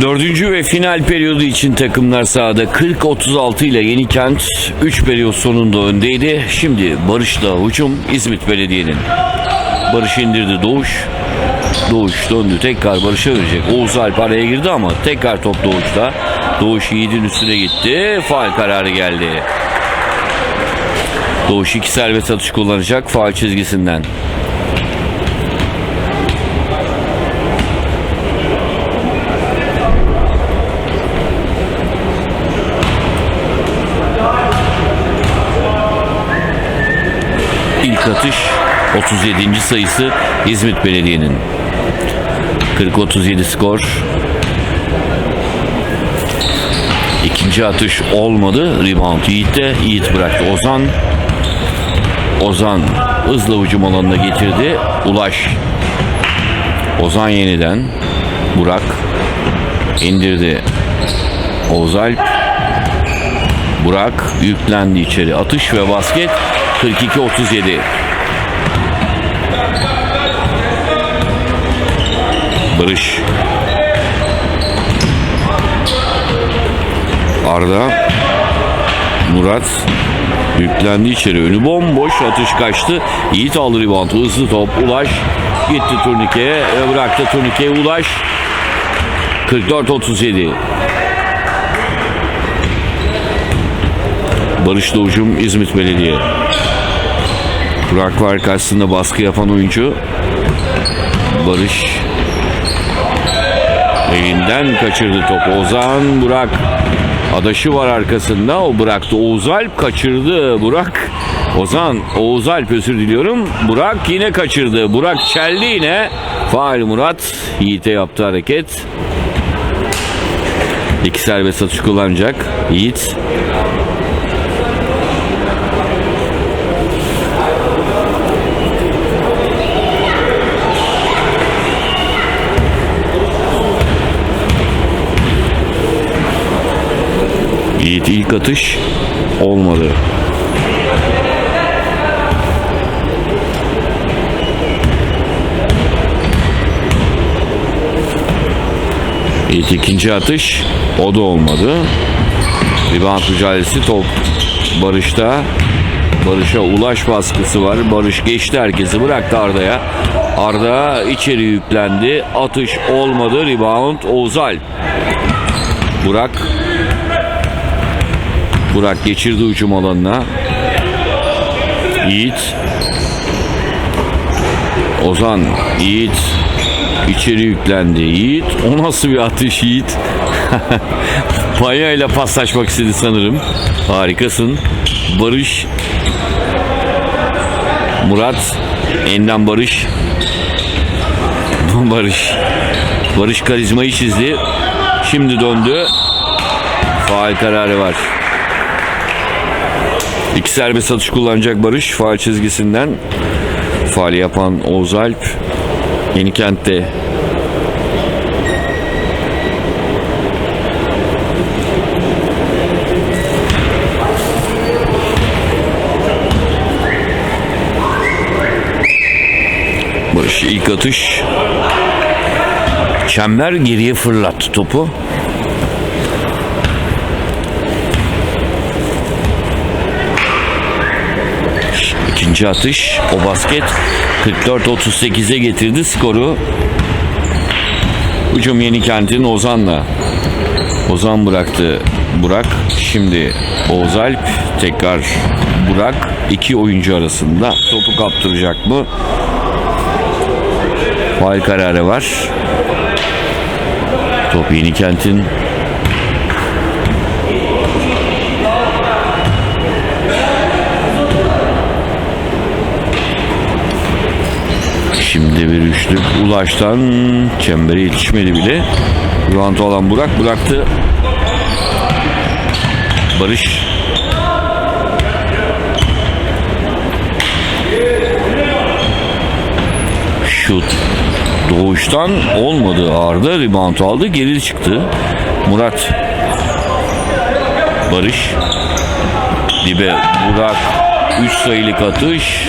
Dördüncü ve final periyodu için takımlar sahada 40-36 ile Yenikent 3 periyot sonunda öndeydi. Şimdi Barış'la hücum İzmit Belediye'nin. Barış indirdi Doğuş. Doğuş döndü tekrar Barış'a verecek. Oğuz Alp araya girdi ama tekrar top Doğuş'ta. Doğuş Yiğit'in üstüne gitti. Faal kararı geldi. Doğuş iki serbest atış kullanacak faal çizgisinden. İlk atış 37. sayısı İzmit Belediye'nin. 40-37 skor. İkinci atış olmadı. Rebound Yiğit'te. Yiğit bıraktı Ozan. Ozan hızla hücum alanına getirdi. Ulaş. Ozan yeniden. Burak. indirdi. Oğuz. Burak yüklendi içeri. Atış ve basket 42-37. Barış. Arda. Murat. Yüklendi içeri. Önü bomboş. Atış kaçtı. Yiğit aldı reboundu. Hızlı top. Ulaş. Gitti turnikeye. Bıraktı turnikeye. Ulaş. 44-37. Barış Doğucum İzmit Belediye. Burak var karşısında baskı yapan oyuncu. Barış elinden kaçırdı topu. Ozan Burak adaşı var arkasında. O bıraktı. Oğuz Alp kaçırdı. Burak Ozan Oğuz Alp özür diliyorum. Burak yine kaçırdı. Burak çeldi yine. Faal Murat Yiğit'e yaptı hareket. İki serbest atış kullanacak. Yiğit Yiğit ilk atış olmadı. Yiğit ikinci atış o da olmadı. Rebound mücadelesi top Barış'ta. Barış'a ulaş baskısı var. Barış geçti herkesi bıraktı Arda'ya. Arda içeri yüklendi. Atış olmadı. Rebound Oğuz Alp. Burak Burak geçirdi hücum alanına. Yiğit. Ozan. Yiğit. içeri yüklendi. Yiğit. O nasıl bir atış Yiğit? Paya ile paslaşmak istedi sanırım. Harikasın. Barış. Murat. Enden Barış. Barış. Barış karizmayı çizdi. Şimdi döndü. Faal kararı var. İki serbest atış kullanacak Barış faal çizgisinden. Faal yapan Oğuz Alp. Yenikent'te Barış ilk atış. Çember geriye fırlattı topu. İkinci atış. O basket 44-38'e getirdi skoru. Hücum Yenikent'in Ozan'la. Ozan bıraktı Burak. Şimdi Oğuz Alp tekrar Burak. iki oyuncu arasında topu kaptıracak mı? Faal kararı var. Top Yenikent'in Şimdi bir üçlük Ulaş'tan çembere yetişmedi bile. Rüvant olan Burak bıraktı. Barış. Şut. Doğuştan olmadı ağırda. Rebound aldı. Geri çıktı. Murat. Barış. Dibe Burak. 3 sayılık atış.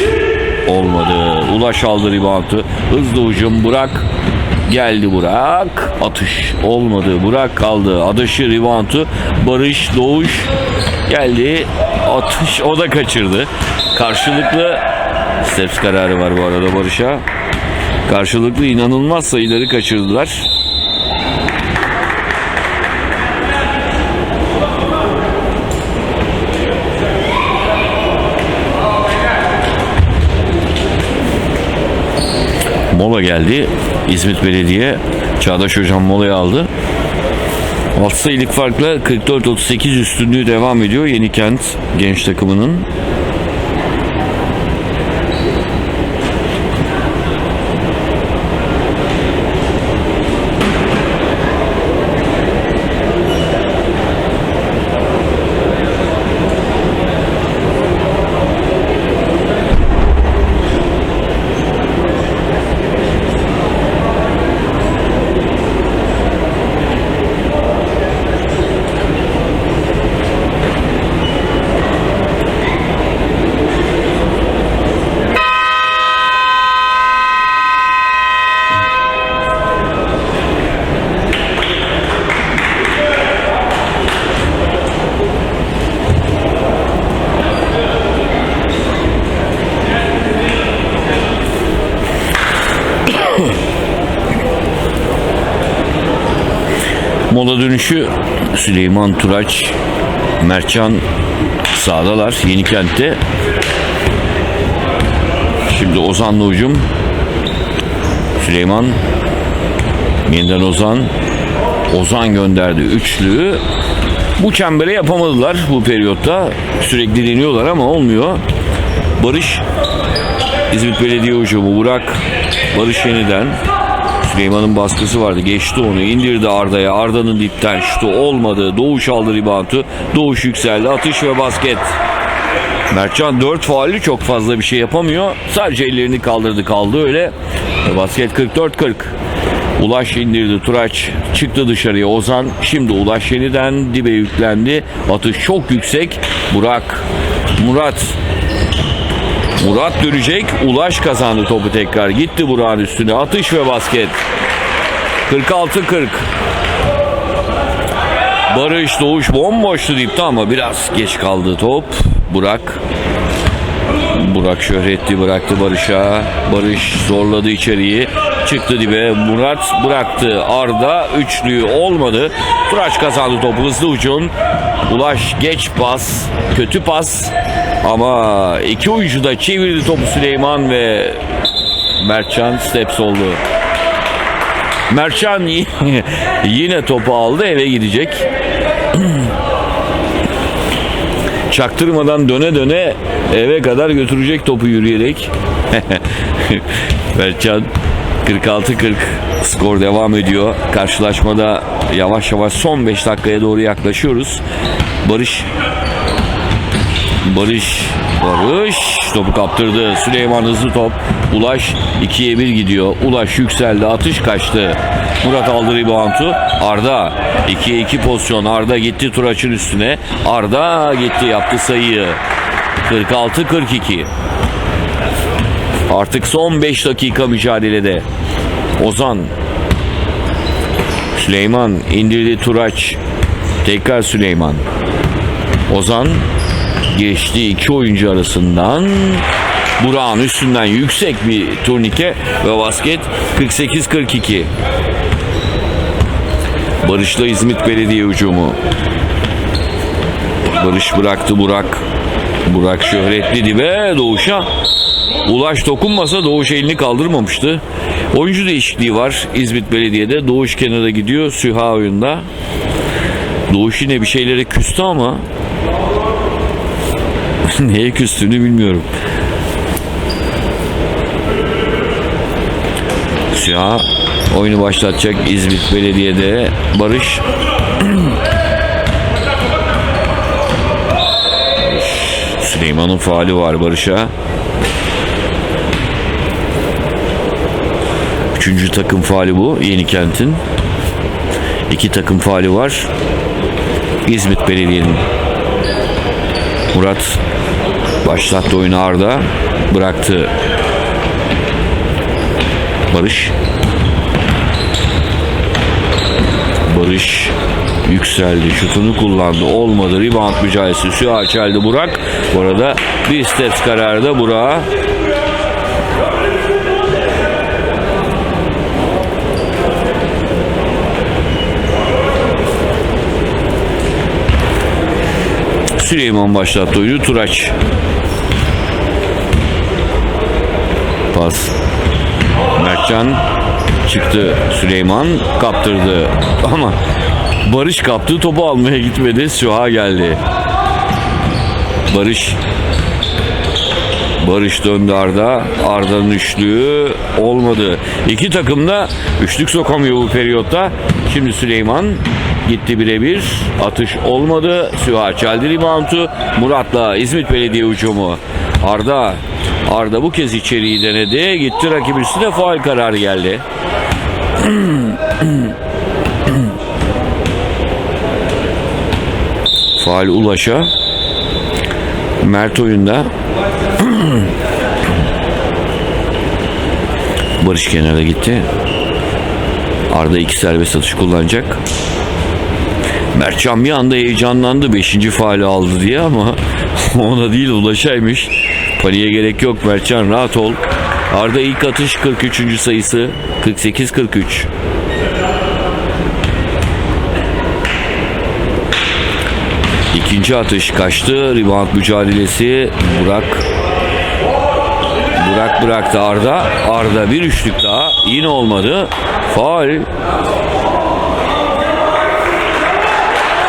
Olmadı. Ulaş aldı reboundu. Hızlı hücum Burak. Geldi Burak. Atış olmadı. Burak kaldı. Adışı reboundu. Barış Doğuş geldi. Atış o da kaçırdı. Karşılıklı steps kararı var bu arada Barış'a. Karşılıklı inanılmaz sayıları kaçırdılar. Mola geldi. İzmit Belediye Çağdaş Hocam molayı aldı. 6 sayılık farkla 44-38 üstünlüğü devam ediyor Yenikent genç takımının. Mola dönüşü Süleyman Turaç, Mertcan sağdalar Yenikent'te. Şimdi Ozan'la hücum. Süleyman yeniden Ozan. Ozan gönderdi üçlü. Bu çembere yapamadılar bu periyotta. Sürekli deniyorlar ama olmuyor. Barış İzmit Belediye hücumu Burak Barış yeniden Süleyman'ın baskısı vardı. Geçti onu. indirdi Arda'ya. Arda'nın dipten şutu olmadı. Doğuş aldı reboundu. Doğuş yükseldi. Atış ve basket. Mertcan 4 faullü çok fazla bir şey yapamıyor. Sadece ellerini kaldırdı kaldı öyle. Ve basket 44-40. Ulaş indirdi. Turaç çıktı dışarıya. Ozan şimdi Ulaş yeniden dibe yüklendi. Atış çok yüksek. Burak. Murat Murat dönecek. Ulaş kazandı topu tekrar. Gitti Burak'ın üstüne. Atış ve basket. 46-40. Barış Doğuş bomboştu dipte ama biraz geç kaldı top. Burak. Burak şöhretli bıraktı Barış'a. Barış zorladı içeriği. Çıktı dibe. Murat bıraktı. Arda üçlüyü olmadı. Turaç kazandı topu. Hızlı ucun. Ulaş geç pas. Kötü pas. Ama iki oyuncu da çevirdi topu Süleyman ve Mertcan steps oldu. Mertcan yine topu aldı eve gidecek. Çaktırmadan döne döne eve kadar götürecek topu yürüyerek. Mertcan 46-40 skor devam ediyor. Karşılaşmada yavaş yavaş son 5 dakikaya doğru yaklaşıyoruz. Barış Barış Barış topu kaptırdı. Süleyman hızlı top. Ulaş 2'ye 1 gidiyor. Ulaş yükseldi. Atış kaçtı. Murat aldı reboundu. Arda 2'ye 2 pozisyon. Arda gitti Turaç'ın üstüne. Arda gitti yaptı sayıyı. 46-42. Artık son 5 dakika mücadelede. Ozan Süleyman indirdi Turaç. Tekrar Süleyman. Ozan geçti iki oyuncu arasından. Burak'ın üstünden yüksek bir turnike ve basket 48-42. Barış'la İzmit Belediye hücumu. Barış bıraktı Burak. Burak şöhretli dibe Doğuş'a. Ulaş dokunmasa Doğuş elini kaldırmamıştı. Oyuncu değişikliği var İzmit Belediye'de. Doğuş kenara gidiyor Süha oyunda. Doğuş yine bir şeylere küstü ama neye küstüğünü bilmiyorum. Süha oyunu başlatacak İzmit Belediye'de. Barış Süleyman'ın faali var Barış'a. Üçüncü takım faali bu Yenikent'in. İki takım faali var. İzmit Belediye'nin. Murat başlattı oyunu Arda. Bıraktı Barış. Barış yükseldi. Şutunu kullandı. Olmadı. Rebound mücadelesi. Suya açıldı Burak. Bu arada bir steps kararda Burak'a Süleyman başlattı oyunu. Turaç. Pas. Mertcan çıktı. Süleyman kaptırdı. Ama Barış kaptığı topu almaya gitmedi. Süha geldi. Barış Barış döndü Arda. Arda'nın üçlüğü olmadı. İki takım da üçlük sokamıyor bu periyotta. Şimdi Süleyman gitti birebir. Atış olmadı. Süha çeldi reboundu. Murat'la İzmit Belediye hücumu. Arda Arda bu kez içeriği denedi. Gitti rakip üstüne faal kararı geldi. faal Ulaş'a. Mert oyunda. Barış kenara gitti. Arda iki serbest atış kullanacak. Mertcan bir anda heyecanlandı. Beşinci faali aldı diye ama ona değil ulaşaymış. Paniğe gerek yok Mertcan rahat ol. Arda ilk atış 43. sayısı 48-43. İkinci atış kaçtı. Rebound mücadelesi Burak Burak bıraktı Arda. Arda bir üçlük daha. Yine olmadı. Faal.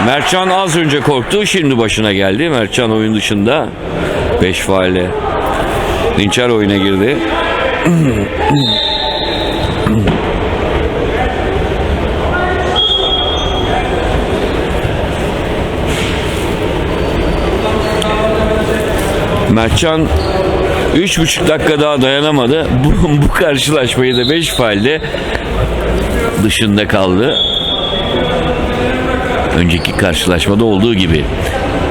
Mertcan az önce korktu. Şimdi başına geldi. Mertcan oyun dışında. 5 faalle. Dinçer oyuna girdi. Mertcan 3,5 dakika daha dayanamadı. Bu, bu karşılaşmayı da 5 faalde dışında kaldı. Önceki karşılaşmada olduğu gibi.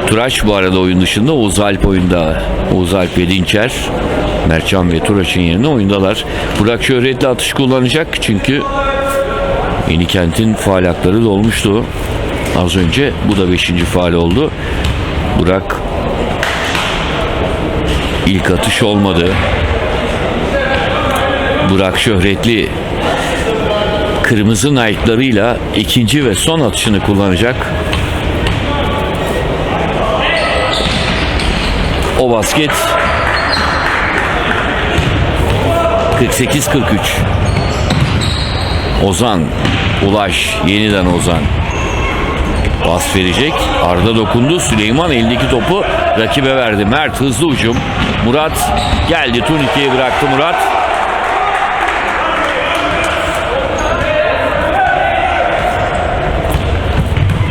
Turaç bu arada oyun dışında Oğuz Alp oyunda. Oğuz Alp ve Dinçer Mertcan ve Turaç'ın yerine oyundalar. Burak şöhretli atış kullanacak çünkü Yeni Kent'in faal dolmuştu. Az önce bu da 5. faal oldu. Burak ilk atış olmadı. Burak şöhretli kırmızı Nike'larıyla ikinci ve son atışını kullanacak. O basket 48-43 Ozan Ulaş yeniden Ozan Bas verecek. Arda dokundu. Süleyman eldeki topu rakibe verdi. Mert hızlı ucum. Murat geldi. Turnike'yi bıraktı Murat.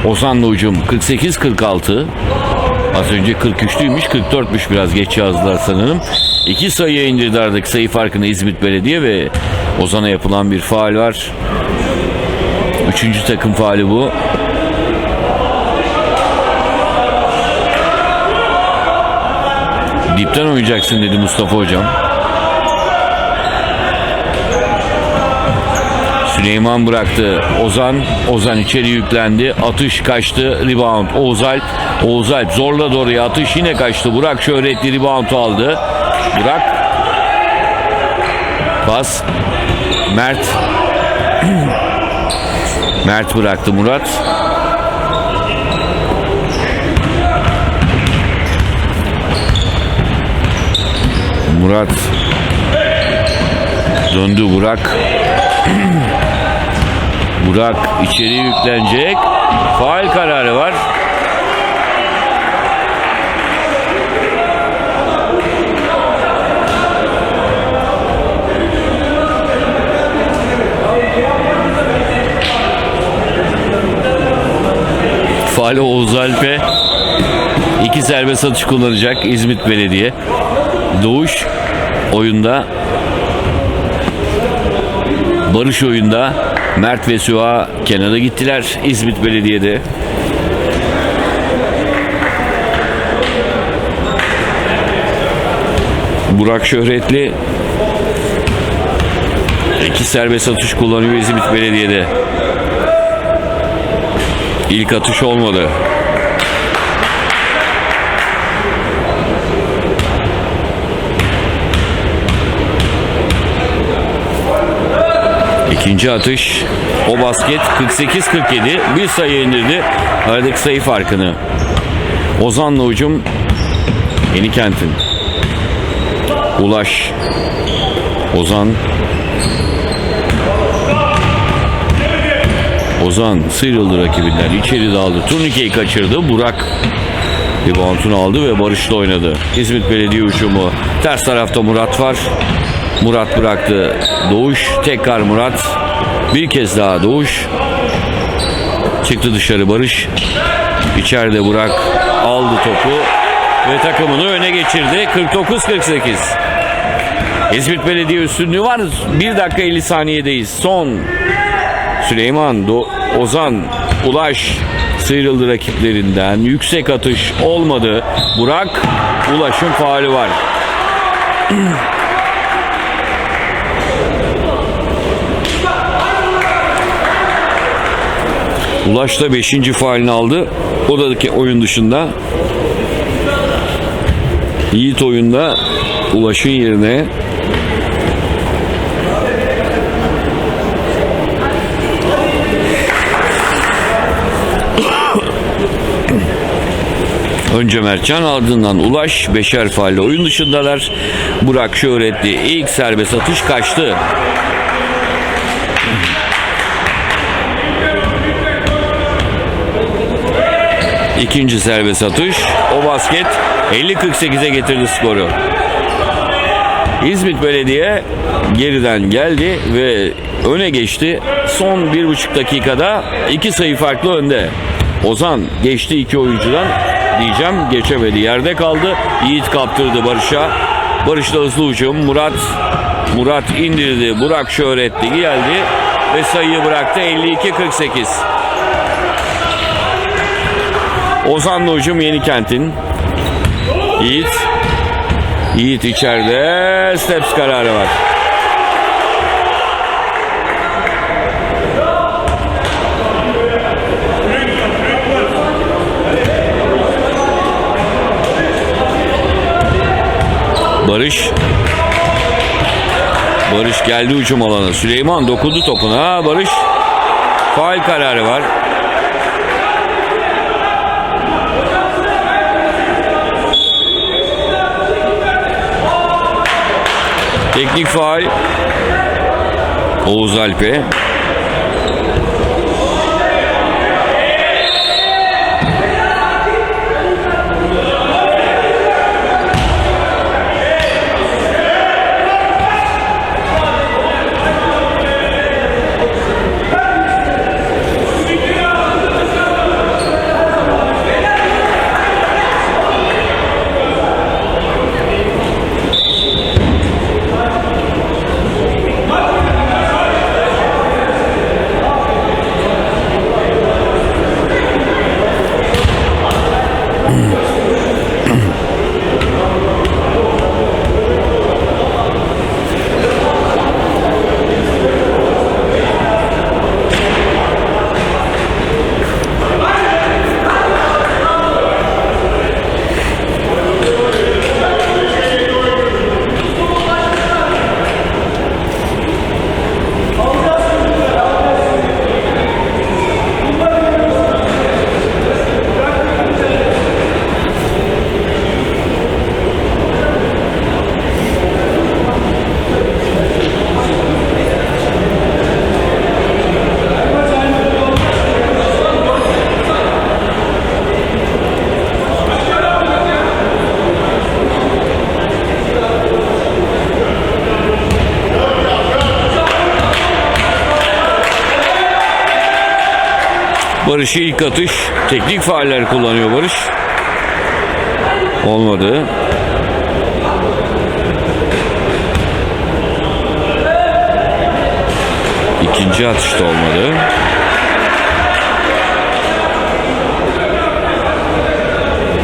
Ozan'la ucum 48-46. Az önce 43'lüymüş 44'müş biraz geç yazdılar sanırım. İki sayıya indirdi aradaki sayı farkını İzmit Belediye ve Ozan'a yapılan bir faal var. Üçüncü takım faali bu. Dipten oynayacaksın dedi Mustafa hocam. Süleyman bıraktı. Ozan, Ozan içeri yüklendi. Atış kaçtı. Rebound. Oğuz Alp. Oğuz Alp zorla doğruya atış yine kaçtı. Burak şöhretli rebound aldı. Burak. Pas. Mert. Mert bıraktı Murat. Murat döndü Burak. Burak içeri yüklenecek. Faal kararı var. Faal Oğuz Alp'e iki serbest atış kullanacak İzmit Belediye. Doğuş oyunda Barış oyunda Mert ve Süha kenara gittiler İzmit Belediye'de. Burak Şöhretli iki serbest atış kullanıyor İzmit Belediye'de. İlk atış olmadı. İkinci atış. O basket 48-47. Bir sayı indirdi. Aradaki sayı farkını. Ozan'la hücum Yeni Kent'in. Ulaş. Ozan. Ozan sıyrıldı rakibinden. içeri daldı. Turnikeyi kaçırdı. Burak reboundunu aldı ve Barış'la oynadı. İzmit Belediye hücumu. Ters tarafta Murat var. Murat bıraktı. Doğuş. Tekrar Murat. Bir kez daha Doğuş. Çıktı dışarı Barış. İçeride Burak aldı topu ve takımını öne geçirdi. 49-48. İzmit Belediye üstünlüğü var. 1 dakika 50 saniyedeyiz. Son Süleyman, Do- Ozan, Ulaş sıyrıldı rakiplerinden. Yüksek atış olmadı. Burak, Ulaş'ın faali var. Ulaş da 5. faalini aldı. Odadaki oyun dışında. Yiğit oyunda Ulaş'ın yerine Önce Mertcan ardından Ulaş beşer faalle oyun dışındalar. Burak Şöhretli ilk serbest atış kaçtı. İkinci serbest atış. O basket 50-48'e getirdi skoru. İzmit Belediye geriden geldi ve öne geçti. Son bir buçuk dakikada iki sayı farklı önde. Ozan geçti iki oyuncudan diyeceğim geçemedi. Yerde kaldı. Yiğit kaptırdı Barış'a. Barış'la hızlı hücum. Murat Murat indirdi. Burak şöhretli geldi ve sayıyı bıraktı 52-48. Ozan'la hücum Yenikent'in. Yiğit. Yiğit içeride. Steps kararı var. Barış. Barış geldi hücum alana. Süleyman dokundu topuna. Barış. Faal kararı var. Teknik faal. Oğuz Alp'e. Barış'ı ilk atış. Teknik faaller kullanıyor Barış. Olmadı. İkinci atışta olmadı.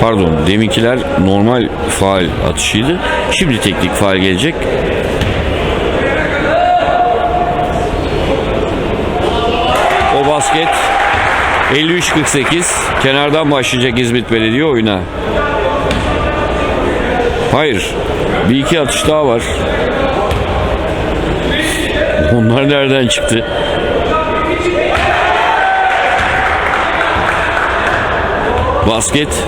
Pardon deminkiler normal faal atışıydı. Şimdi teknik faal gelecek. O basket 53-48 kenardan başlayacak İzmit Belediye oyuna. Hayır. Bir iki atış daha var. Onlar nereden çıktı? Basket.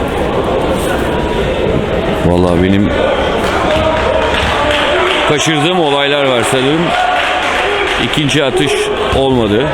Vallahi benim kaçırdığım olaylar var sanırım. İkinci atış olmadı.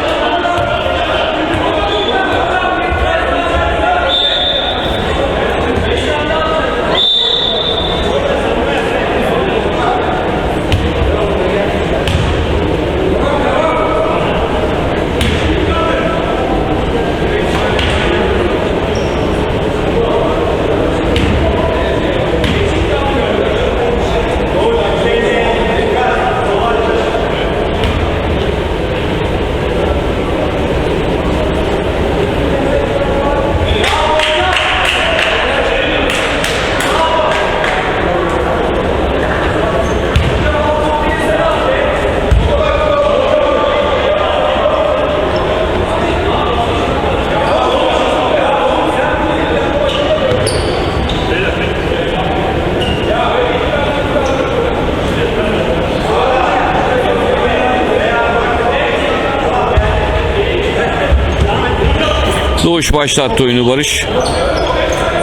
Doğuş başlattı oyunu Barış.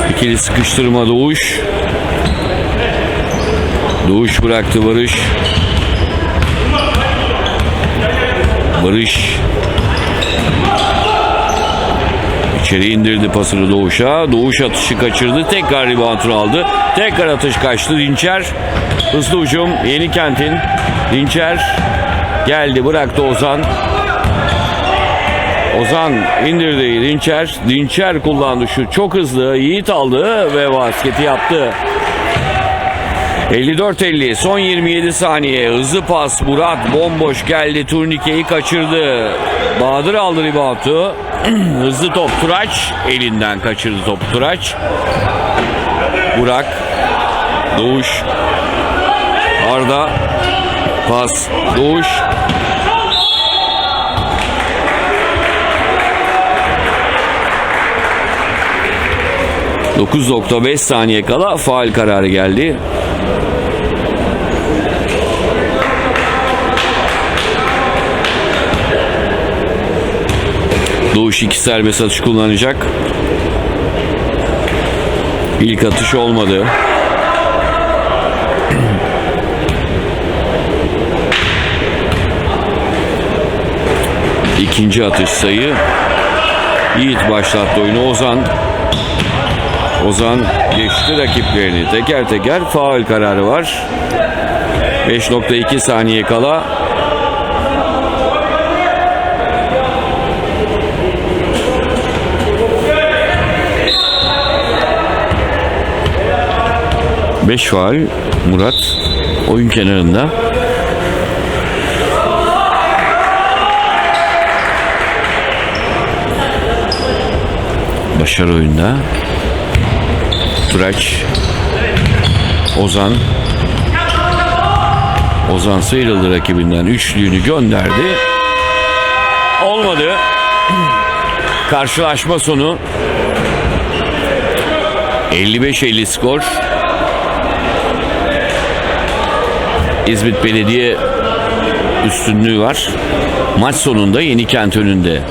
İkili sıkıştırma Doğuş. Doğuş bıraktı Barış. Barış. İçeri indirdi pasını Doğuş'a. Doğuş atışı kaçırdı. Tekrar reboundunu aldı. Tekrar atış kaçtı. Dinçer. Hızlı hücum. Yeni kentin. Dinçer. Geldi bıraktı Ozan. Ozan indirdi Dinçer. Dinçer kullandı şu çok hızlı. Yiğit aldı ve basketi yaptı. 54-50 son 27 saniye hızlı pas Murat bomboş geldi turnikeyi kaçırdı Bahadır aldı reboundu hızlı top Turaç elinden kaçırdı topu Turaç Burak Doğuş Arda pas Doğuş 9.5 saniye kala faal kararı geldi. Doğuş iki serbest atış kullanacak. İlk atış olmadı. İkinci atış sayı. Yiğit başlattı oyunu. Ozan Ozan geçti rakiplerini teker teker faul kararı var. 5.2 saniye kala Beş faul Murat oyun kenarında. Başarı oyunda. Turaç Ozan. Ozan sıyrıldı rakibinden üçlüğünü gönderdi. Olmadı. Karşılaşma sonu. 55-50 skor. İzmit Belediye üstünlüğü var. Maç sonunda Yenikent önünde